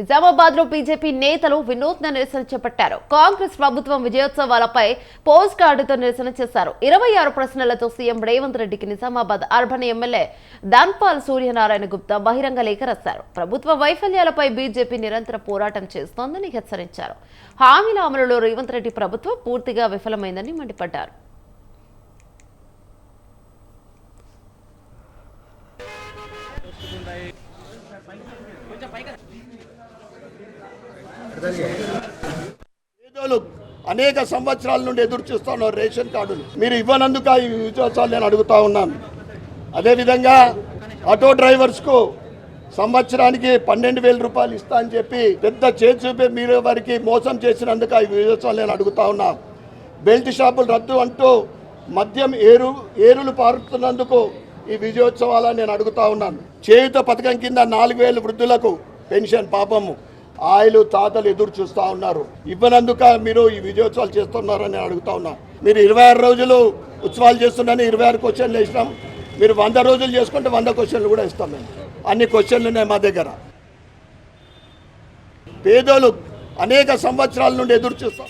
నిజామాబాద్లో బీజేపీ నేతలు వినూత్న నిరసన చేపట్టారు. కాంగ్రెస్ ప్రభుత్వం విజయోత్సవాలపై పోస్ట్ కార్డుతో నిరసన చేశారు. ఇరవై ఆరు ప్రశ్నలతో సీఎం రేవంత్ రెడ్డికి నిజామాబాద్ అర్బన్ ఎమ్మెల్యే ధన్పాల్ సూర్యనారాయణ గుప్తా బహిరంగ లేఖ రాశారు. ప్రభుత్వ వైఫల్యాలపై బీజేపీ నిరంతర పోరాటం చేస్తోందని హెచ్చరించారు. హామీల అమలులో రేవంత్ రెడ్డి ప్రభుత్వం పూర్తిగా విఫలమైందని మండిపడ్డారు. పేదోళ్ళు అనేక సంవత్సరాల నుండి ఎదురు చూస్తున్నారు రేషన్ కార్డులు. మీరు ఇవ్వనందుకు ఈ విశ్వాసాలు నేను అడుగుతా ఉన్నాను. అదేవిధంగా ఆటో డ్రైవర్స్కు సంవత్సరానికి పన్నెండు వేల రూపాయలు ఇస్తా అని చెప్పి పెద్ద చేతి చూపి మీరు వారికి మోసం చేసినందుకు ఈ విశ్వాసాలు నేను అడుగుతా ఉన్నా. బెల్ట్ షాపులు రద్దు అంటూ మద్యం ఏరు ఏరులు పారుతున్నందుకు ఈ విజయోత్సవాలని నేను అడుగుతా ఉన్నాను. చేయుత పథకం కింద నాలుగు వేలు వృద్ధులకు పెన్షన్ పాపము. ఆయిలు తాతలు ఎదురు చూస్తూ ఉన్నారు. ఇవ్వనందుక మీరు ఈ విజయోత్సవాలు చేస్తున్నారని అడుగుతా ఉన్నా. మీరు ఇరవై ఆరు రోజులు ఉత్సవాలు చేస్తున్నారని ఇరవై ఆరు క్వశ్చన్లు వేసినాం. మీరు వంద రోజులు చేసుకుంటే వంద క్వశ్చన్లు కూడా ఇస్తాం మేము. అన్ని క్వశ్చన్లు ఉన్నాయి మా దగ్గర. పేదోళ్ళు అనేక సంవత్సరాల నుండి ఎదురు చూస్తాం